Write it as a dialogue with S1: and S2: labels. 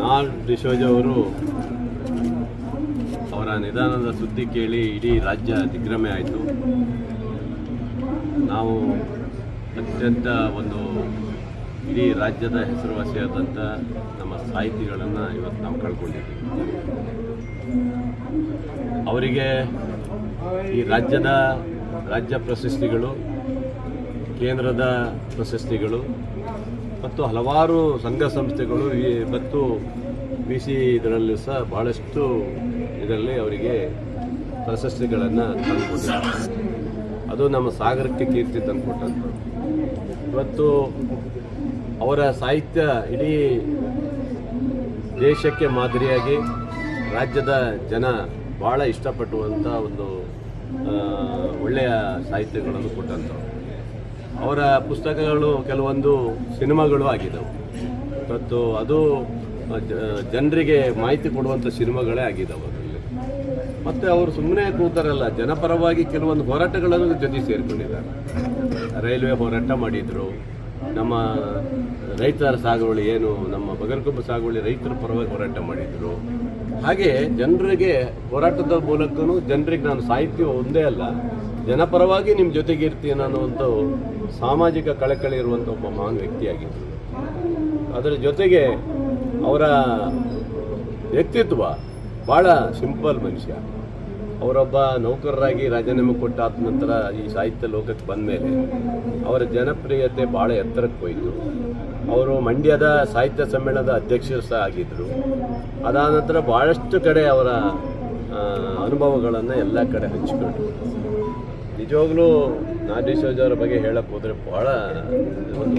S1: ನಾಲ್ ಡಿಸೋಜ ಅವರು ಅವರ ನಿಧಾನದ ಸುದ್ದಿ ಕೇಳಿ ಇಡೀ ರಾಜ್ಯ ದಿಗ್ಭ್ರಮೆ ಆಯಿತು. ನಾವು ಅತ್ಯಂತ ಒಂದು ಇಡೀ ರಾಜ್ಯದ ಹೆಸರುವಾಸಿಯಾದಂಥ ನಮ್ಮ ಸಾಹಿತಿಗಳನ್ನು ಇವತ್ತು ನಾವು ಕಳ್ಕೊಂಡಿದ್ದೀವಿ. ಅವರಿಗೆ ಈ ರಾಜ್ಯದ ರಾಜ್ಯ ಪ್ರಶಸ್ತಿಗಳು, ಕೇಂದ್ರದ ಪ್ರಶಸ್ತಿಗಳು ಮತ್ತು ಹಲವಾರು ಸಂಘ ಸಂಸ್ಥೆಗಳು ಮತ್ತು ಬಿ ಸಿ ಇದರಲ್ಲೂ ಸಹ ಭಾಳಷ್ಟು ಇದರಲ್ಲಿ ಅವರಿಗೆ ಪ್ರಶಸ್ತಿಗಳನ್ನು ತಂದುಕೊಟ್ಟಿದ್ದಾರೆ. ಅದು ನಮ್ಮ ಸಾಗರಕ್ಕೆ ಕೀರ್ತಿ ತಂದುಕೊಟ್ಟಂಥದ್ದು ಇವತ್ತು ಅವರ ಸಾಹಿತ್ಯ ಇಡೀ ದೇಶಕ್ಕೆ ಮಾದರಿಯಾಗಿ ರಾಜ್ಯದ ಜನ ಭಾಳ ಇಷ್ಟಪಟ್ಟುವಂಥ ಒಂದು ಒಳ್ಳೆಯ ಸಾಹಿತ್ಯಗಳನ್ನು ಕೊಟ್ಟಂಥವು ಅವರ ಪುಸ್ತಕಗಳು ಕೆಲವೊಂದು ಸಿನಿಮಾಗಳು ಆಗಿದ್ದವು. ಮತ್ತು ಅದು ಜನರಿಗೆ ಮಾಹಿತಿ ಕೊಡುವಂಥ ಸಿನಿಮಾಗಳೇ ಆಗಿದ್ದವು ಅದರಲ್ಲಿ. ಮತ್ತು ಅವರು ಸುಮ್ಮನೆ ಕೂತಾರಲ್ಲ, ಜನಪರವಾಗಿ ಕೆಲವೊಂದು ಹೋರಾಟಗಳನ್ನು ಜೊತೆ ಸೇರಿಕೊಂಡಿದ್ದಾರೆ. ರೈಲ್ವೆ ಹೋರಾಟ ಮಾಡಿದರು. ನಮ್ಮ ರೈತರ ಸಾಗುವಳಿ ಏನು, ನಮ್ಮ ಬಗರ್ಕುಂಬ ಸಾಗುವಳಿ ರೈತರ ಪರವಾಗಿ ಹೋರಾಟ ಮಾಡಿದರು. ಹಾಗೆ ಜನರಿಗೆ ಹೋರಾಟದ ಮೂಲಕನೂ ಜನರಿಗೆ ನಾನು ಸಾಹಿತ್ಯ ಒಂದೇ ಅಲ್ಲ ಜನಪರವಾಗಿ ನಿಮ್ಮ ಜೊತೆಗೆ ಇರ್ತೀನಿ ಅನ್ನುವಂಥ ಸಾಮಾಜಿಕ ಕಳಕಳಿ ಇರುವಂಥ ಒಬ್ಬ ಮಹಾನ್ ವ್ಯಕ್ತಿಯಾಗಿದ್ದರು ಅದರ ಜೊತೆಗೆ ಅವರ ವ್ಯಕ್ತಿತ್ವ ಭಾಳ ಸಿಂಪಲ್ ಮನುಷ್ಯ. ಅವರೊಬ್ಬ ನೌಕರರಾಗಿ ರಾಜೀನಾಮೆ ಕೊಟ್ಟಾದ ನಂತರ ಈ ಸಾಹಿತ್ಯ ಲೋಕಕ್ಕೆ ಬಂದ ಮೇಲೆ ಅವರ ಜನಪ್ರಿಯತೆ ಭಾಳ ಎತ್ತರಕ್ಕೆ ಹೋಯಿತು. ಅವರು ಮಂಡ್ಯದ ಸಾಹಿತ್ಯ ಸಮ್ಮೇಳನದ ಅಧ್ಯಕ್ಷರು ಸಹ ಆಗಿದ್ದರು ಅದಾದ ನಂತರ ಭಾಳಷ್ಟು ಕಡೆ ಅವರ ಅನುಭವಗಳನ್ನು ಎಲ್ಲ ಕಡೆ ಹಂಚಿಕೊಂಡ್ರು. ನಿಜವಾಗ್ಲೂ ನಾಗೇಶ್ ಅವರ ಬಗ್ಗೆ ಹೇಳಕ್ಕೆ ಹೋದರೆ ಬಹಳ ಒಂದು